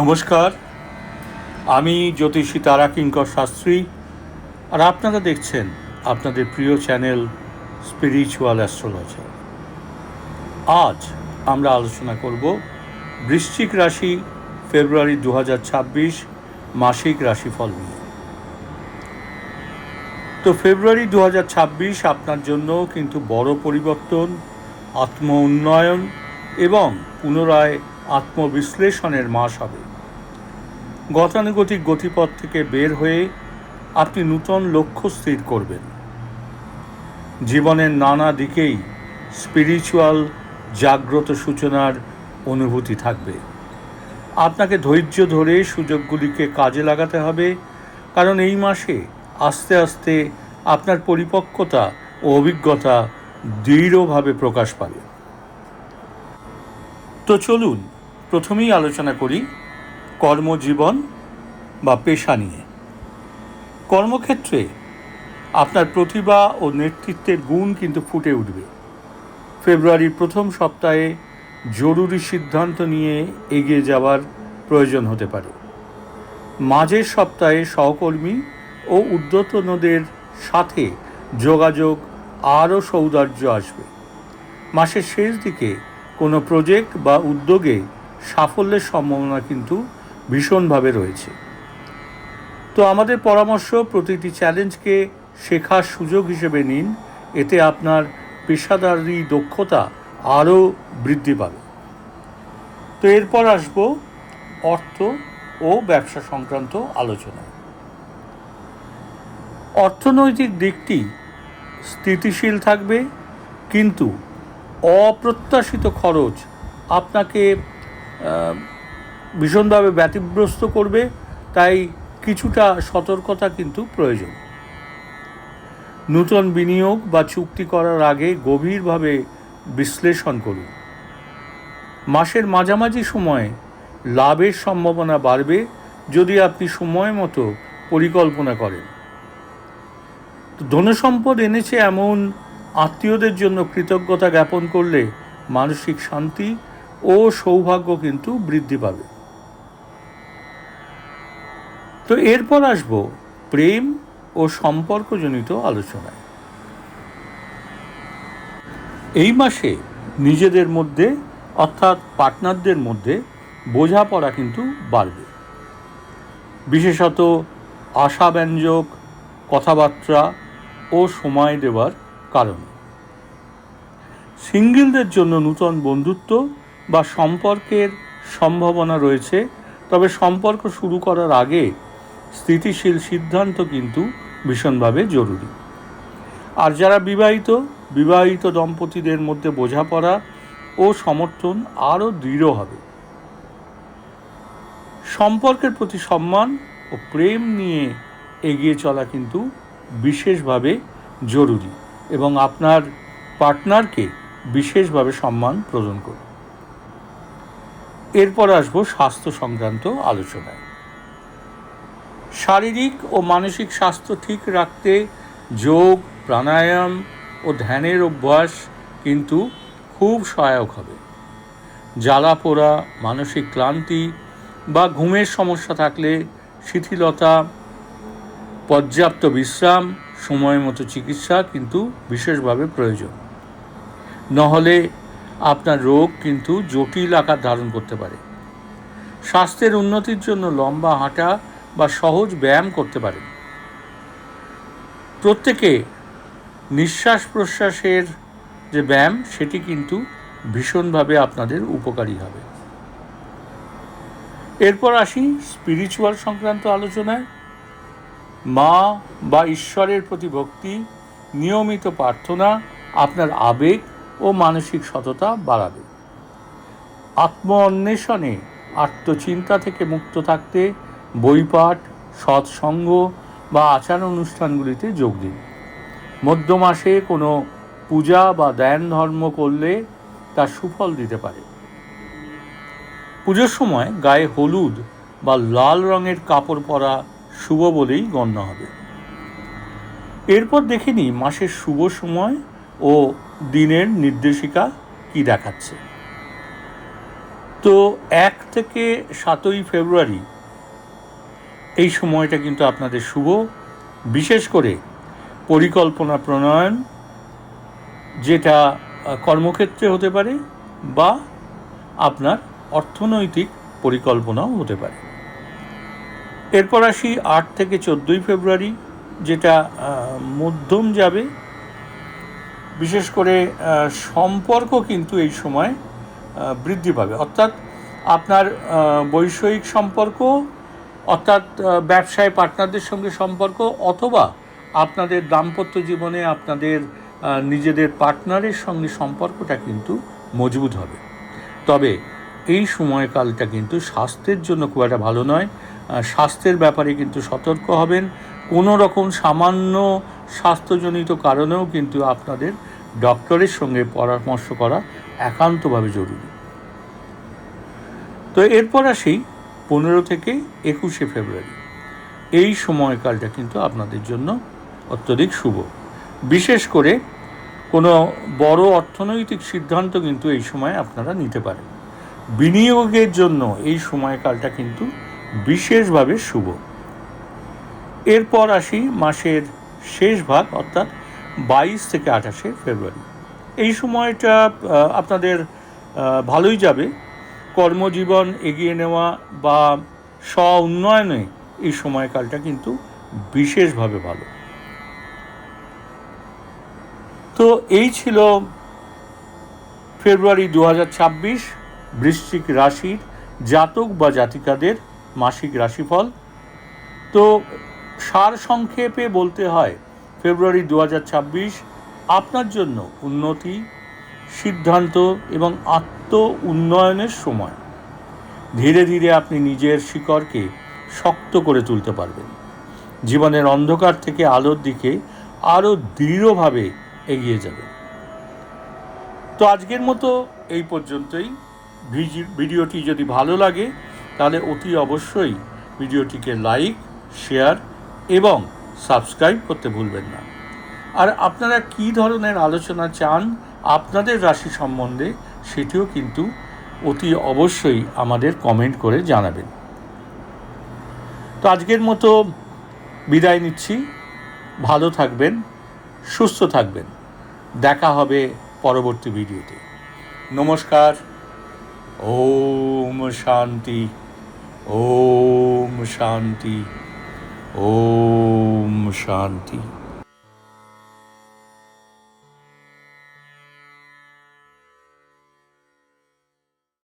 নমস্কার। আমি জ্যোতিষী তারা কিঙ্কর শাস্ত্রী। আর আপনারা দেখছেন আপনাদের প্রিয় চ্যানেল স্পিরিচুয়াল অ্যাস্ট্রোলজি আজ আমরা আলোচনা করব বৃশ্চিক রাশি ফেব্রুয়ারি দু হাজার ছাব্বিশ মাসিক রাশিফল নিয়ে। তো ফেব্রুয়ারি দু হাজার ছাব্বিশ আপনার জন্য কিন্তু বড় পরিবর্তন, আত্ম উন্নয়ন এবং পুনরায় আত্মবিশ্লেষণের মাস হবে। গতানুগতিক গতিপথ থেকে বের হয়ে আপনি নূতন লক্ষ্য স্থির করবেন। জীবনের নানা দিকেই স্পিরিচুয়াল জাগ্রত সূচনার অনুভূতি থাকবে। আপনাকে ধৈর্য ধরে সুযোগগুলিকে কাজে লাগাতে হবে, কারণ এই মাসে আস্তে আস্তে আপনার পরিপক্কতা ও অভিজ্ঞতা দৃঢ়ভাবে প্রকাশ পাবে। তো চলুন, প্রথমেই আলোচনা করি কর্মজীবন বা পেশা নিয়ে। কর্মক্ষেত্রে আপনার প্রতিভা ও নেতৃত্বের গুণ কিন্তু ফুটে উঠবে। ফেব্রুয়ারির প্রথম সপ্তাহে জরুরি সিদ্ধান্ত নিয়ে এগিয়ে যাওয়ার প্রয়োজন হতে পারে। মাঝের সপ্তাহে সহকর্মী ও ঊর্ধ্বতনদের সাথে যোগাযোগ আরও সৌন্দর্য আসবে। মাসের শেষ দিকে কোনো প্রজেক্ট বা উদ্যোগে সাফল্যের সম্ভাবনা কিন্তু ভীষণভাবে রয়েছে। তো আমাদের পরামর্শ, প্রতিটি চ্যালেঞ্জকে শেখার সুযোগ হিসেবে নিন, এতে আপনার পেশাদারি দক্ষতা আরও বৃদ্ধি পাবে। তো এরপর আসব অর্থ ও ব্যবসা সংক্রান্ত আলোচনায়। অর্থনৈতিক দিকটি স্থিতিশীল থাকবে, কিন্তু অপ্রত্যাশিত খরচ আপনাকে ভীষণভাবে ব্যতিগ্রস্ত করবে, তাই কিছুটা সতর্কতা কিন্তু প্রয়োজন। নূতন বিনিয়োগ বা চুক্তি করার আগে গভীরভাবে বিশ্লেষণ করুন। মাসের মাঝামাঝি সময়ে লাভের সম্ভাবনা বাড়বে যদি আপনি সময় মতো পরিকল্পনা করেন। ধনসম্পদ এনেছে এমন আত্মীয়দের জন্য কৃতজ্ঞতা জ্ঞাপন করলে মানসিক শান্তি ও সৌভাগ্য কিন্তু বৃদ্ধি পাবে। তো এরপর আসব প্রেম ও সম্পর্কজনিত আলোচনায়। এই মাসে নিজেদের মধ্যে, অর্থাৎ পার্টনারদের মধ্যে, বোঝাপড়া কিন্তু বাড়বে। বিশেষত আশাব্যঞ্জক কথাবার্তা ও সময় দেওয়ার কারণে। সিঙ্গেলদের জন্য নূতন বন্ধুত্ব বা সম্পর্কের সম্ভাবনা রয়েছে, তবে সম্পর্ক শুরু করার আগে স্থিতিশীল সিদ্ধান্ত কিন্তু ভীষণভাবে জরুরি। আর যারা বিবাহিত বিবাহিত দম্পতিদের মধ্যে বোঝাপড়া ও সমর্থন আরও দৃঢ় হবে। সম্পর্কের প্রতি সম্মান ও প্রেম নিয়ে এগিয়ে চলা কিন্তু বিশেষভাবে জরুরি এবং আপনার পার্টনারকে বিশেষভাবে সম্মান প্রদান করুন। এরপর আসব স্বাস্থ্য সংক্রান্ত আলোচনায়। শারীরিক ও মানসিক স্বাস্থ্য ঠিক রাখতে যোগ, প্রাণায়াম ও ধ্যানের অভ্যাস কিন্তু খুব সহায়ক হবে। জ্বালা পোড়া, মানসিক ক্লান্তি বা ঘুমের সমস্যা থাকলে শিথিলতা, পর্যাপ্ত বিশ্রাম, সময় মতো চিকিৎসা কিন্তু বিশেষভাবে প্রয়োজন। নহলে আপনার রোগ কিন্তু জটিল আকার ধারণ করতে পারে। স্বাস্থ্যের উন্নতির জন্য লম্বা হাঁটা বা সহজ ব্যায়াম করতে পারেন। প্রত্যেকে নিঃশ্বাস প্রশ্বাসের যে ব্যায়াম, সেটি কিন্তু ভীষণভাবে আপনাদের উপকারী হবে। এরপর আসি স্পিরিচুয়াল সংক্রান্ত আলোচনায়। মা বা ঈশ্বরের প্রতি ভক্তি, নিয়মিত প্রার্থনা আপনার আবেগ ও মানসিক সততা বাড়াবে। আত্ম অন্বেষণে আত্মচিন্তা থেকে মুক্ত থাকতে বইপাঠ, সৎসঙ্গ বা আচার অনুষ্ঠানগুলিতে যোগ দিন। মধ্য মাসে কোনো পূজা বা ধ্যান ধর্ম করলে তার সুফল দিতে পারে। পুজোর সময় গায়ে হলুদ বা লাল রঙের কাপড় পরা শুভ বলেই গণ্য হবে। এরপর দেখে নিই মাসের শুভ সময় ও দিনের নির্দেশিকা কি দেখাচ্ছে। তো এক থেকে সাতই ফেব্রুয়ারি এই সময়টা কিন্তু আপনাদের শুভ। বিশেষ করে পরিকল্পনা প্রণয়ন, যেটা কর্মক্ষেত্রে হতে পারে বা আপনার অর্থনৈতিক পরিকল্পনাও হতে পারে। এরপর আসি আট থেকে চোদ্দোই ফেব্রুয়ারি, যেটা মধ্যম যাবে। বিশেষ করে সম্পর্ক কিন্তু এই সময় বৃদ্ধি পাবে। অর্থাৎ আপনার বৈষয়িক সম্পর্ক অর্থাৎ ব্যবসায় পার্টনারদের সঙ্গে সম্পর্ক অথবা আপনাদের দাম্পত্য জীবনে আপনাদের নিজেদের পার্টনারের সঙ্গে সম্পর্কটা কিন্তু মজবুত হবে। তবে এই সময়কালটা কিন্তু স্বাস্থ্যের জন্য খুব একটা ভালো নয়। স্বাস্থ্যের ব্যাপারে কিন্তু সতর্ক হবেন। কোনো রকম সামান্য স্বাস্থ্যজনিত কারণেও কিন্তু আপনাদের ডক্টরের সঙ্গে পরামর্শ করা একান্তভাবে জরুরি। তো এরপর আসি পনেরো থেকে একুশে ফেব্রুয়ারি। এই সময়কালটা কিন্তু আপনাদের জন্য অত্যধিক শুভ। বিশেষ করে কোনো বড় অর্থনৈতিক সিদ্ধান্ত কিন্তু এই সময় আপনারা নিতে পারেন। বিনিয়োগের জন্য এই সময়কালটা কিন্তু বিশেষভাবে শুভ। এরপর আসি মাসের শেষ ভাগ, অর্থাৎ বাইশ থেকে আঠাশে ফেব্রুয়ারি। এই সময়টা আপনাদের ভালোই যাবে। কর্মজীবন এগিয়ে নেওয়া বা স্ব উন্নয়নে এই সময়কালটা কিন্তু বিশেষভাবে ভালো। তো এই ছিল ফেব্রুয়ারি দু বৃশ্চিক রাশির জাতক বা জাতিকাদের মাসিক রাশিফল। তো সার সংক্ষেপে বলতে হয়, ফেব্রুয়ারি দু হাজার ছাব্বিশ আপনার জন্য উন্নতি সিদ্ধান্ত এবং আত্ম উন্নয়নের সময়। ধীরে ধীরে আপনি নিজের শিকড়কে শক্ত করে তুলতে পারবেন। জীবনের অন্ধকার থেকে আলোর দিকে আরও দৃঢ়ভাবে এগিয়ে যাবেন। তো আজকের মতো এই পর্যন্তই। ভিডিওটি যদি ভালো লাগে, তাহলে অতি অবশ্যই ভিডিওটিকে লাইক, শেয়ার এবং সাবস্ক্রাইব করতে ভুলবেন না। আর আপনারা কী ধরনের আলোচনা চান আপনাদের রাশি সম্বন্ধে সেটিও কিন্তু অতি অবশ্যই আমাদের কমেন্ট করে জানাবেন। তো আজকের মতো বিদায় নিচ্ছি। ভালো থাকবেন, সুস্থ থাকবেন। দেখা হবে পরবর্তী ভিডিওতে। নমস্কার। ওম শান্তি। ওম শান্তি। ওম শান্তি।